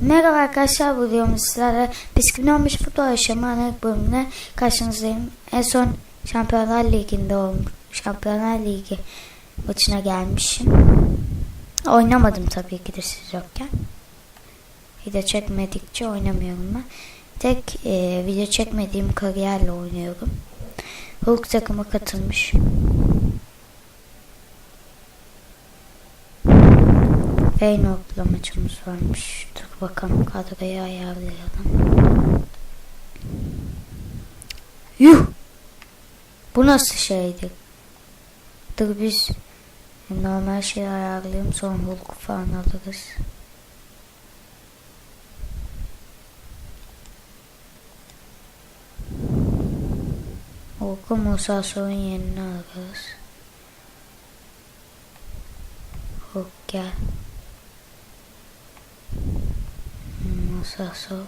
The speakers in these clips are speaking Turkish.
Merhaba arkadaşlar bu videomuz sizlerle Bisküvi futbol yaşamı ilk bölümüne karşınızdayım. En son Şampiyonlar Ligi'nde olmuş. Şampiyonlar Ligi maçına gelmişim. Oynamadım tabii ki de siz yokken. Video çekmedikçe oynamıyorum ben. Tek e, video çekmediğim kariyerle oynuyorum. Hulk takıma katılmış. Feyenoord'la maçımız varmış. Dur bakalım kadroyu ayarlayalım. Yuh! Bu nasıl şeydi? Dur biz normal şey ayarlayalım sonra Hulk falan alırız. Hulk'u Musa Soy'un yerine alırız. Hulk gel. Soy.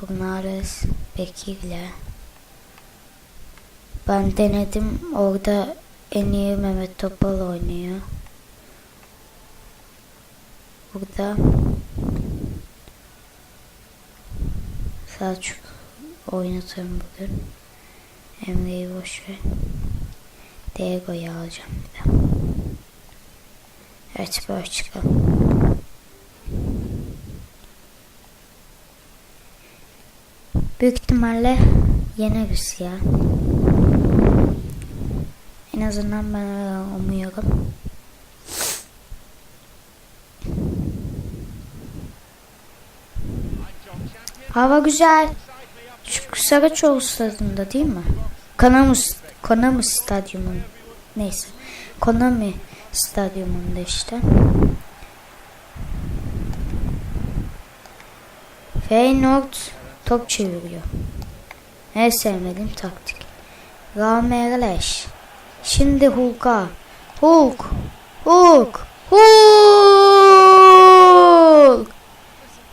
Bunlarız Bekir'le. Ben denedim orada en iyi Mehmet Topal oynuyor. Burada Selçuk oynatırım bugün. Emre'yi boş ver. Diego'yu alacağım de. Evet böyle çıkalım. Büyük ihtimalle yeneriz ya. En azından ben umuyorum. Hava güzel. Şu Saraçoğlu stadında değil mi? Konami, Konami stadyumun neyse. Konami stadyumunda işte. Feyenoord top çeviriyor. En sevmediğim taktik. Ramirez. Şimdi Hulk'a. Hulk. Hulk. Hulk.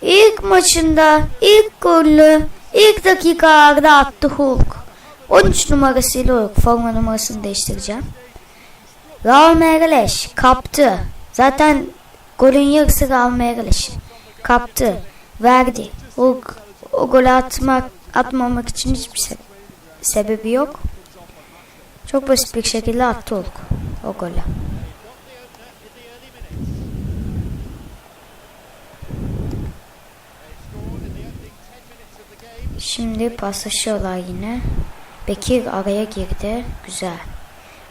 İlk maçında ilk golü ilk dakikalarda attı Hulk. 13 numarasıyla Hulk. Forma numarasını değiştireceğim. Raul kaptı. Zaten golün yarısı Raul. Kaptı. Verdi. Hulk o golü atmak atmamak için hiçbir se sebebi yok. Çok basit bir şekilde attı Hulk o golü. Şimdi paslaşıyorlar yine. Bekir araya girdi. Güzel.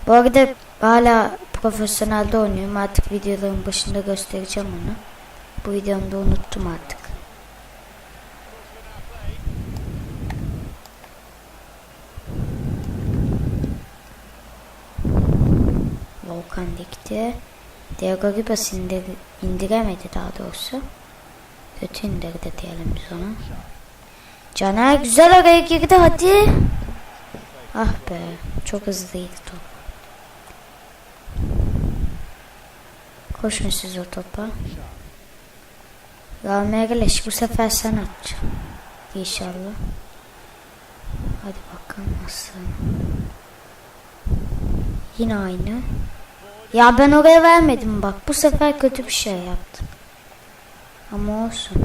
Bu arada hala profesyonelde oynuyorum. Artık videoların başında göstereceğim onu. Bu videomda unuttum artık. Volkan dikti. Diego Ribas indir, indiremedi daha doğrusu. Kötü indirdi diyelim biz ona. Caner güzel araya girdi hadi. Ah be çok hızlıydı top. Koşun siz o topa. Ramirez bu sefer sen at. İnşallah. Hadi bakalım aslanım. Yine aynı. Ya ben oraya vermedim bak. Bu sefer kötü bir şey yaptım. Ama olsun.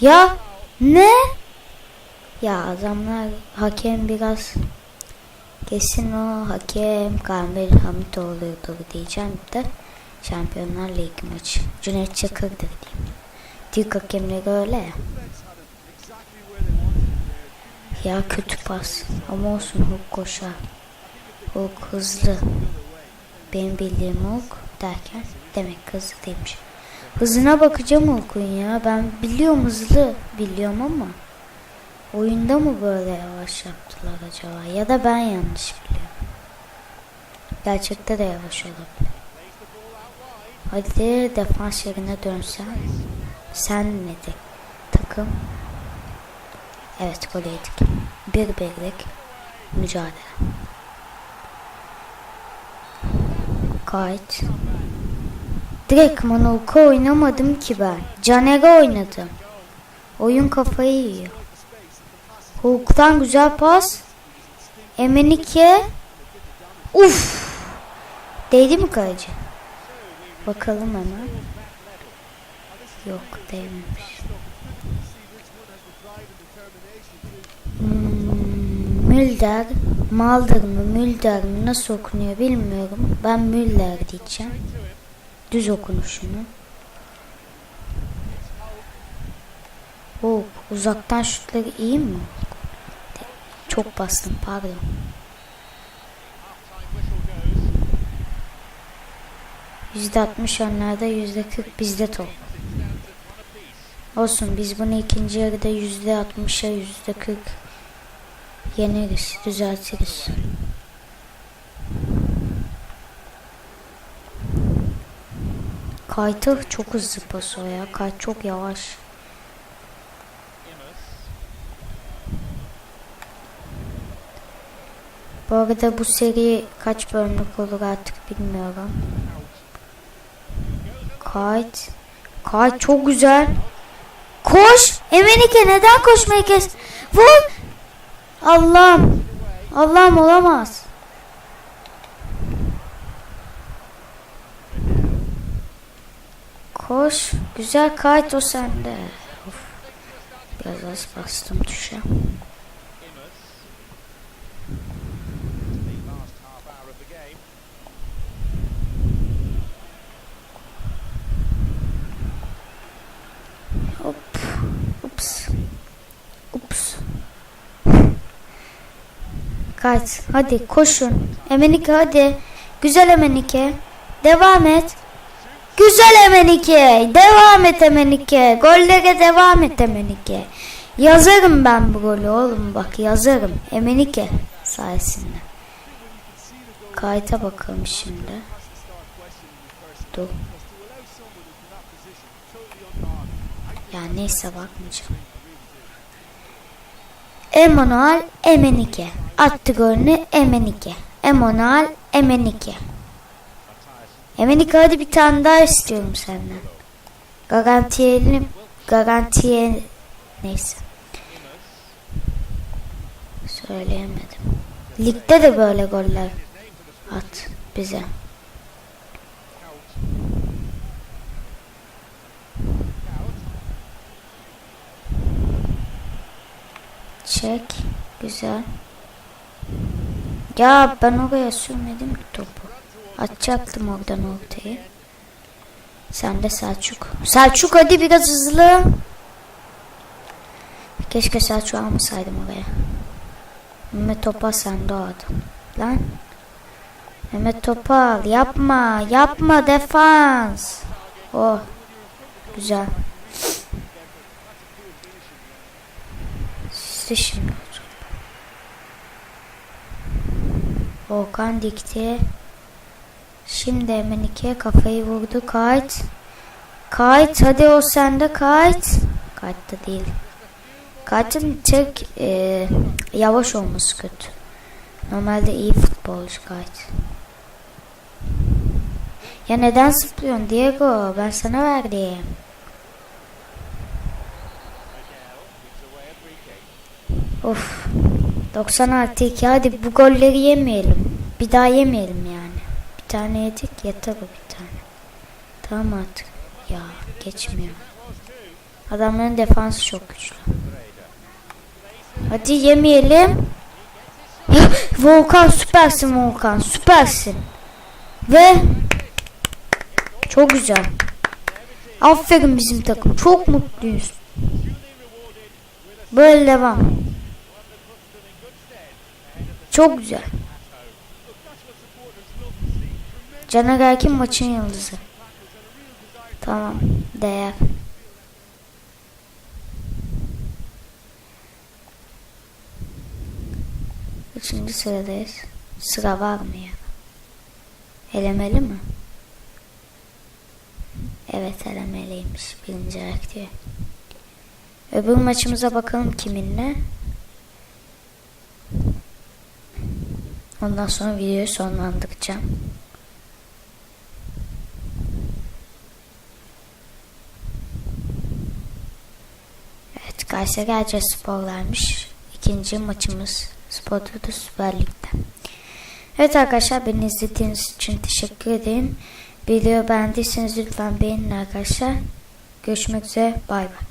Ya ne? Ya adamlar hakem biraz kesin o hakem Kamil Hamitoğlu'dur diyeceğim de Şampiyonlar Ligi maçı. Cüneyt Çakır'dır diyeyim. Türk hakemleri öyle ya. Ya kötü pas. Ama olsun Hulk koşar. Hulk hızlı. Benim bildiğim Hulk derken demek hızlı değilmiş. Hızına bakacağım Hulk'un ya. Ben biliyorum hızlı biliyorum ama oyunda mı böyle yavaş yaptılar acaba? Ya da ben yanlış biliyorum. Gerçekte de yavaş olabilir. Hadi defans yerine dönsen. Sen ne de takım? Evet gol yedik. Bir birlik mücadele. Kayıt. Direkt Manolka oynamadım ki ben. Caner'e oynadım. Oyun kafayı yiyor. Hulk'tan güzel pas. Emenike. Uf. Değdi mi kaleci? Bakalım hemen. Yok değmemiş. Hmm, Mülder, Maldır mı, Mülder mi nasıl okunuyor bilmiyorum. Ben Müller diyeceğim. Düz okunuşunu. Oo, uzaktan şutları iyi mi? Çok bastım pardon. Yüzde altmış onlarda yüzde kırk bizde top. Olsun biz bunu ikinci yarıda yüzde altmışa yüzde kırk yeneriz, düzeltiriz. Kaytı çok hızlı pas o ya. Kayt çok yavaş. Bu arada bu seri kaç bölümlük olur artık bilmiyorum. Kayt. Kayt çok güzel. Koş. Emenike neden koşmayı kes? Vur. Allah'ım. Allah'ım olamaz. Koş. Güzel kayıt o sende. Of. Biraz az bastım tuşa. Kayıt. Hadi koşun. Emenike hadi. Güzel Emenike. Devam et. Güzel Emenike. Devam et Emenike. Gollere devam et Emenike. Yazarım ben bu golü oğlum bak yazarım. Emenike sayesinde. Kayıta bakalım şimdi. Dur. Ya neyse bakmayacağım. Emanuel Emenike. Attı golünü Emenike. Emanuel Emenike. Emenike hadi bir tane daha istiyorum senden. Garantiyelim. Garantiye neyse. Söyleyemedim. Ligde de böyle goller at bize. Çek. Güzel. Ya ben oraya sürmedim ki topu. Atacaktım oradan ortaya. Sen de Selçuk. Selçuk hadi biraz hızlı. Keşke Selçuk almasaydım oraya. Mehmet Topal sen adam. Lan. Mehmet Topal yapma yapma defans. Oh. Güzel. İşte Volkan dikti. Şimdi hemen ikiye kafayı vurdu. Kayıt. Kayıt hadi o sende kayıt. Kayıt da değil. Kayıtın tek e, yavaş olması kötü. Normalde iyi futbolcu kayıt. Ya neden zıplıyorsun Diego? Ben sana verdim. Of. 90 artı 2 hadi bu golleri yemeyelim. Bir daha yemeyelim yani. Bir tane yedik yeter o bir tane. Tamam artık. Ya geçmiyor. Adamların defansı çok güçlü. Hadi yemeyelim. Volkan süpersin Volkan süpersin. Ve çok güzel. Aferin bizim takım. Çok mutluyuz. Böyle devam. Çok güzel. Caner Erkin maçın yıldızı. Tamam. Değer. Üçüncü sıradayız. Sıra var mı ya? Elemeli mi? Evet elemeliymiş. Birinci ayak diyor. Öbür maçımıza bakalım kiminle. Ondan sonra videoyu sonlandıracağım. Evet Kayseri Spor'larmış. İkinci maçımız Spor Toto Süper Lig'de. Evet arkadaşlar beni izlediğiniz için teşekkür ederim. Video beğendiyseniz lütfen beğenin arkadaşlar. Görüşmek üzere. Bay bay.